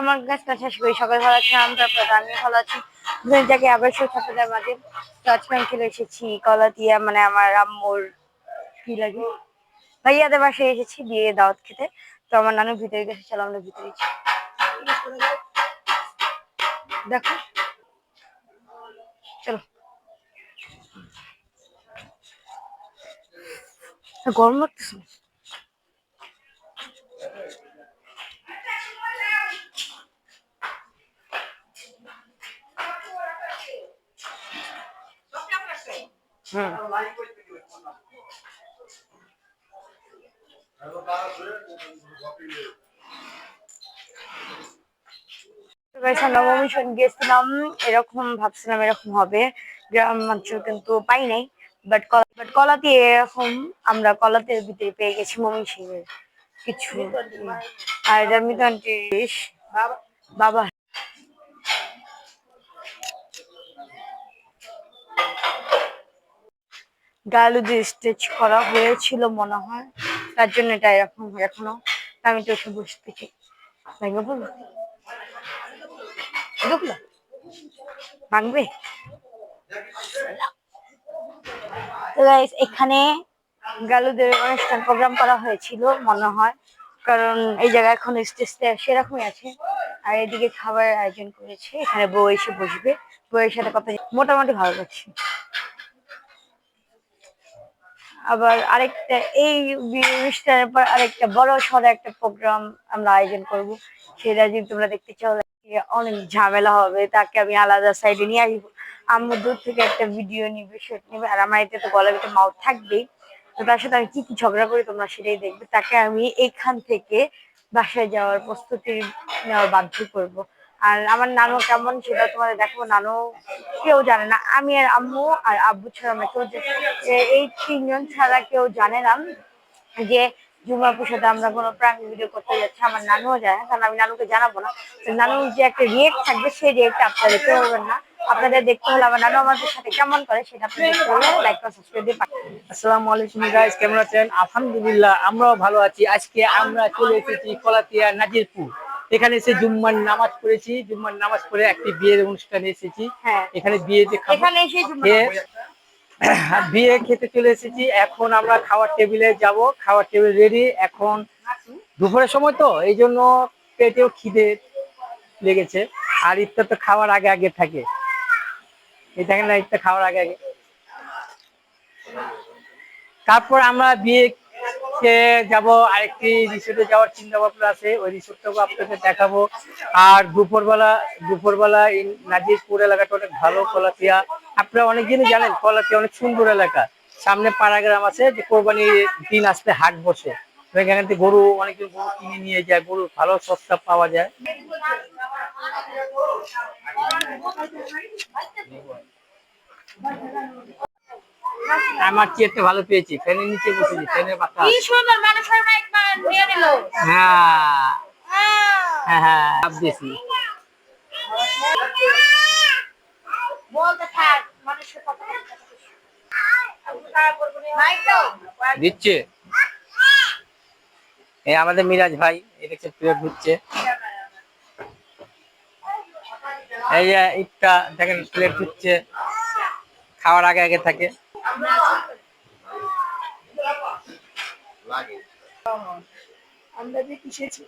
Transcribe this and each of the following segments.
আমার আবার মাঝে চলে এসেছি মানে আমার এসেছি বিয়ে দাওয়াত খেতে। তো আমার নানু ভিতরে গেছে, চলো আমরা ভিতরে দেখো। চলো। গরম লাগতেছে হুম guys, আমরা মমিশন গেছিলাম এরকম ভাবছিলাম এরকম হবে। গ্রাম অঞ্চল কিন্তু পাই নাই বাট বাট কলাতে এরকম আমরা কলাতে ভিতরে পেয়ে গেছি মমিশিংয়ের কিছু। আর এটা মিতান বাবা। গালু দিয়ে স্টেচ করা হয়েছিল মনে হয় তার জন্য এটা এরকম এখনও। আমি তো এসে বসতেছি ভেঙে বলব ঢুকলো ভাঙবে এখানে গালুদের অনুষ্ঠান প্রোগ্রাম করা হয়েছিল, মনে হয়। কারণ এই জায়গায় এখন স্টেজটা সেরকমই আছে। আর এদিকে খাবারের আয়োজন করেছে, এখানে বউ এসে বসবে। বউয়ের সাথে কথা মোটামুটি ভালো লাগছে। আবার আরেকটা, এই অনুষ্ঠানের পর আরেকটা বড় সড়ো একটা প্রোগ্রাম আমরা আয়োজন করব। সেটা যদি তোমরা দেখতে চাও অনেক ঝামেলা হবে, তাকে আমি আলাদা সাইডে নিয়ে আসব। আম্মু দূর থেকে একটা ভিডিও নিবে শুট নিবে, আর আমার এতে তো গলার ভিতরে মাউথ থাকবেই তো তার সাথে আমি কি কি ঝগড়া করি তোমরা সেটাই দেখবে। তাকে আমি এখান থেকে বাসায় যাওয়ার প্রস্তুতি নেওয়ার বাধ্য করব। আর আমার নানু কেমন সেটা তোমাদের দেখাবো। নানু কেউ জানে না। আমি আর আম্মু আর আব্বু ছাড়া আমরা কেউ এই তিনজন ছাড়া কেউ জানে না যে জুমাপুর সাথে আমরা কোনো প্রাণী ভিডিও করতে যাচ্ছি আমার নানুও না, কারণ আমি নানুকে জানাব না। তো নানুর যে একটা রিয়েক্ট থাকবে সেই রিয়েক্ট আপনারা দেখতে পারবেন না। আপনাদের দেখতে হলে আমার নানু আমাদের সাথে কেমন করে সেটা আপনারা দেখতে হলে লাইক করে সাবস্ক্রাইব দিয়ে পাঠান আসসালামু আলাইকুম গাইস কেমন আছেন? আলহামদুলিল্লাহ আমরাও ভালো আছি। আজকে আমরা চলে এসেছি কলাতিয়া নাজিরপুর। এখানে এসে জুম্মার নামাজ পড়েছি। জুম্মার নামাজ পড়ে একটি বিয়ের অনুষ্ঠানে এসেছি। হ্যাঁ। এখানে বিয়েতে এখানে এসে বিয়ে খেতে চলে এসেছি। এখন আমরা খাওয়ার টেবিলে যাব। খাওয়ার টেবিল রেডি এখন দুপুরের সময় তো, এই জন্য পেটেও খিদে লেগেছে। আর ইফতার তো খাওয়ার আগে আগে থাকে। এই দেখেন না, ইফতার খাওয়ার আগে আগে। তারপর আমরা বিয়ে যাব আরেকটি রিসোর্টে যাওয়ার চিন্তা ভাবনা আছে। ওই রিসোর্টটাও আপনাদের দেখাবো। আর দুপুরবেলা দুপুরবেলা নাজিরপুর এলাকাটা অনেক ভালো কলাতিয়া আপনারা অনেকদিনই জানেন কলাতিয়া অনেক সুন্দর এলাকা। সামনে পাড়াগ্রাম আছে, যে কোরবানির দিন আসতে হাট বসে। এখান থেকে গরু, অনেকজন গরু কিনে নিয়ে যায় গরু ভালো সস্তা পাওয়া যায়। আমার চেয়ারটা ভালো পেয়েছি ফ্যানের নিচে বসেছি ফ্যানের বাতাস কি সুন্দর মানুষ হয় একবার নিয়ে নিল। হ্যাঁ। হ্যাঁ হ্যাঁ ভাবতেছি বলতে থাক মানুষের কথা দিচ্ছে। এই আমাদের মিরাজ ভাই এই দেখছে প্লেট ঘুরছে এই যে ইটটা দেখেন প্লেট ঘুরছে খাওয়ার আগে আগে থাকে। আমরা যে কিসেছি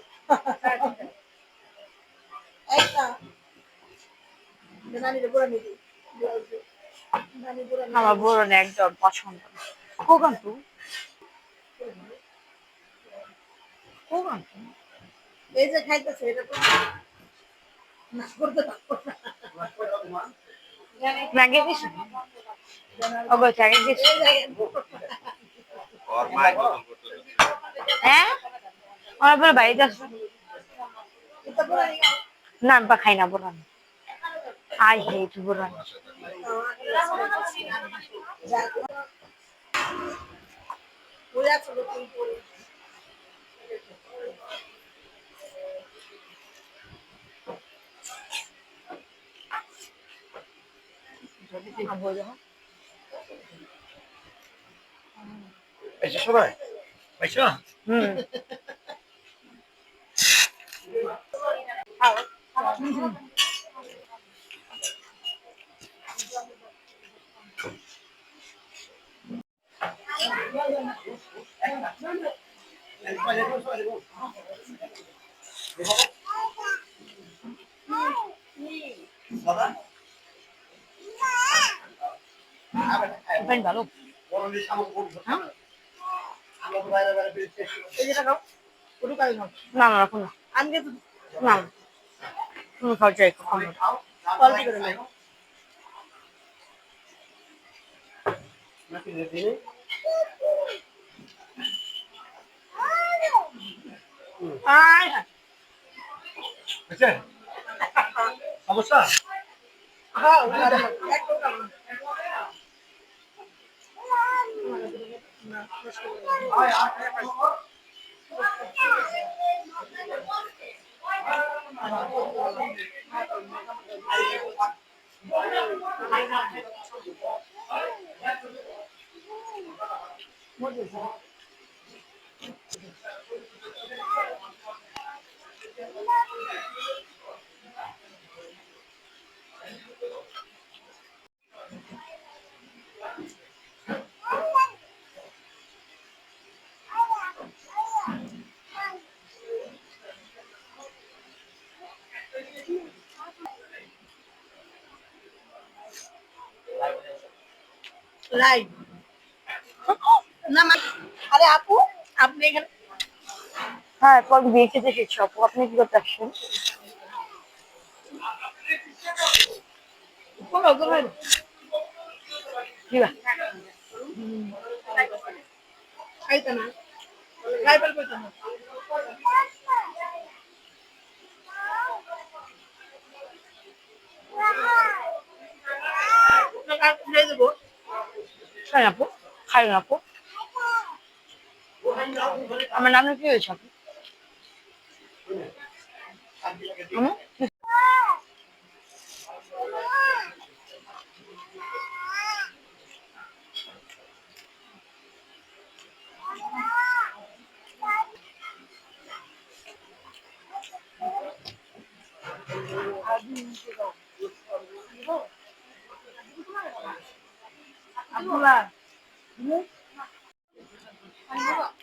আমার বড় না একদম পছন্দ। কোকান তু কোকান তু এই যে খাইতেছে, এটা করতে পারব না। ম্যাগে দিস ওগো চাগে দিস হ্যাঁ আমার বাড়িতে আসো পুরো এই না বা খাই না বড় আই হেট বড় পড়ে আছে এসে সবাই পাইছো হুম। আগে খাও না না রাখুন না। কিন্তু না। তুমি খাও চাই। অল্প করে নেই আয়। সমস্যা? খাও is খাও লাইভ না আরে আপু আপনি এখানে হ্যাঁ পর বিয়ে খেতে আপু। আপনি কি করতে আসছেন? না রাইফেল কইতে না দিয়ে দেবো খাই আপু খাই না আপু। আমার নামে কি হয়েছে আপু?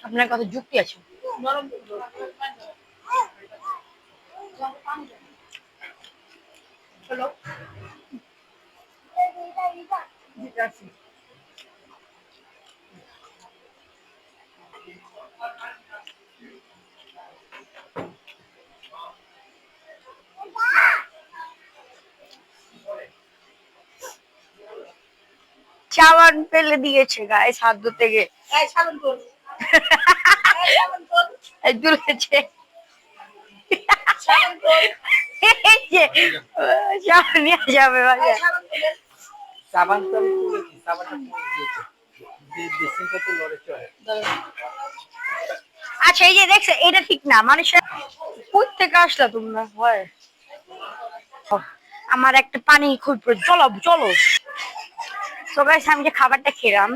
আপনার কথা যুক্তি আছে। নরম হ্যালো চাওয়ান ফেলে দিয়েছে গায়ে হাত ধুতে গিয়ে নিয়ে যাবে সাবান আচ্ছা এই যে দেখছ এটা ঠিক না মানুষের কই থেকে আসলা তোমরা? হয়। আমার একটা পানি খুব। চলো চলো। গাইস আমি যে খাবারটা খেলাম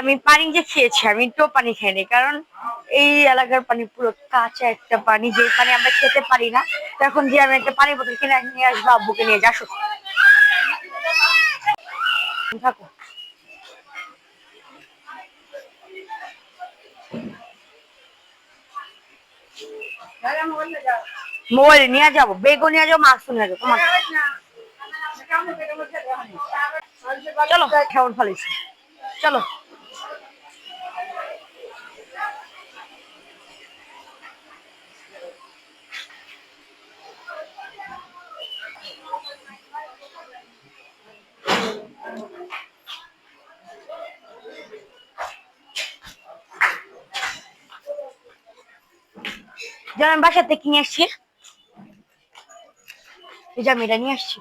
আমি পানি যে খেয়েছি, আমি তো পানি খাইনি, কারণ এই এলাকার পানি পুরো কাঁচা একটা পানি, যে পানি আমরা খেতে পারি না, তো এখন যে আমি একটা পানি বোতল কিনে নিয়ে আসব, আব্বুকে নিয়ে যাসো। থাকো। মোবাইল নিয়ে যাব বেগও নিয়ে যাব মাছও নিয়ে যাব, তোমার চলো। কেমন ফলেছি? চলো। যেন আমি বাসা থেকে নিয়ে আসছি? এই এটা নিয়ে আসছি।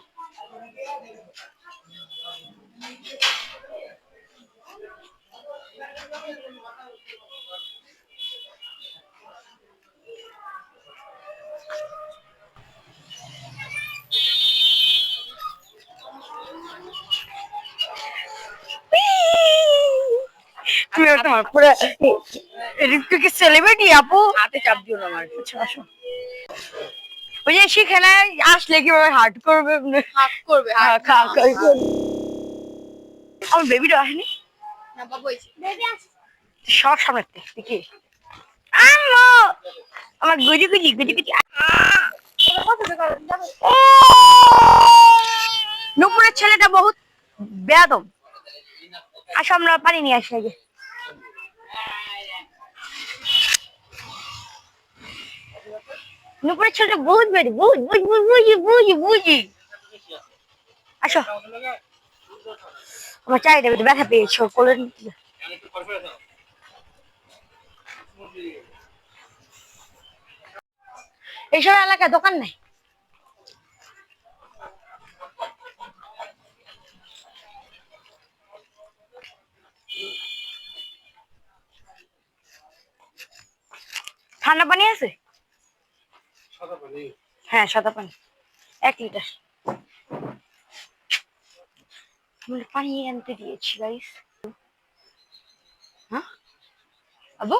তুমি পুরো ঋতুকে সেলিব্রিটি আপু? হাতে চাপ দিও না আমার। আচ্ছা আসো। ওই যে সেখানে আসলে কীভাবে হার্ট করবে? হাক করবে হ্যাঁ, হাক খা- খা- খা- আমার বেবিটা আসেনি? না বাবু সব সামনে দেখি। আম্মু! আমার গুজি গুজি গুজি গুজি। নুপুরের ছেলেটা বহুত বেয়াদম আসো আমরা পানি নিয়ে আসি আগে। নুপুরের ছেলেটা বহুত বেয়াদম বহুত বুঝ বুঝ বুঝি বুঝি বুঝি আসো। আমার চারিটা বেঁধে ব্যথা পেয়েছ কোলে এইসব এলাকায় দোকান নাই? ঠান্ডা পানি আছে? হ্যাঁ সাদা পানি। এক লিটার। পানি আনতে দিয়েছি গাইস হ্যাঁ? আবু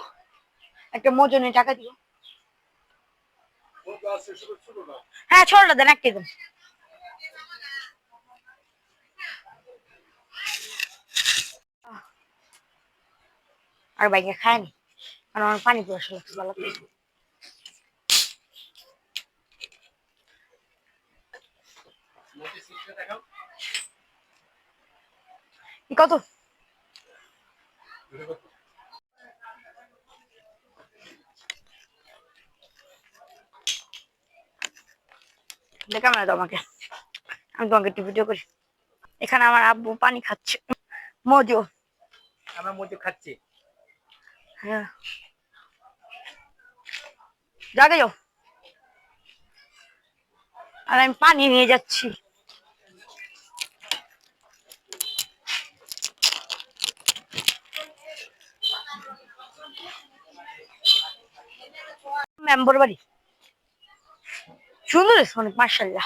একটা মজনে টাকা দিও। হ্যাঁ ছোটটা দেন একটি দেন আর বাইকে খায়নি কারণ আমার পানি পিয়াসা লাগছে ভালো করে। কি কত? দেখা মানে তোমাকে আমি তোমাকে একটু ভিডিও করি। এখানে আমার আব্বু পানি খাচ্ছে। মজু। আমরা মধ্যে খাচ্ছি। হ্যাঁ। জাগে যাও। আর আমি পানি নিয়ে যাচ্ছি। মেম্বর বাড়ি। সুন্দর অনেক মার্শাল্লাহ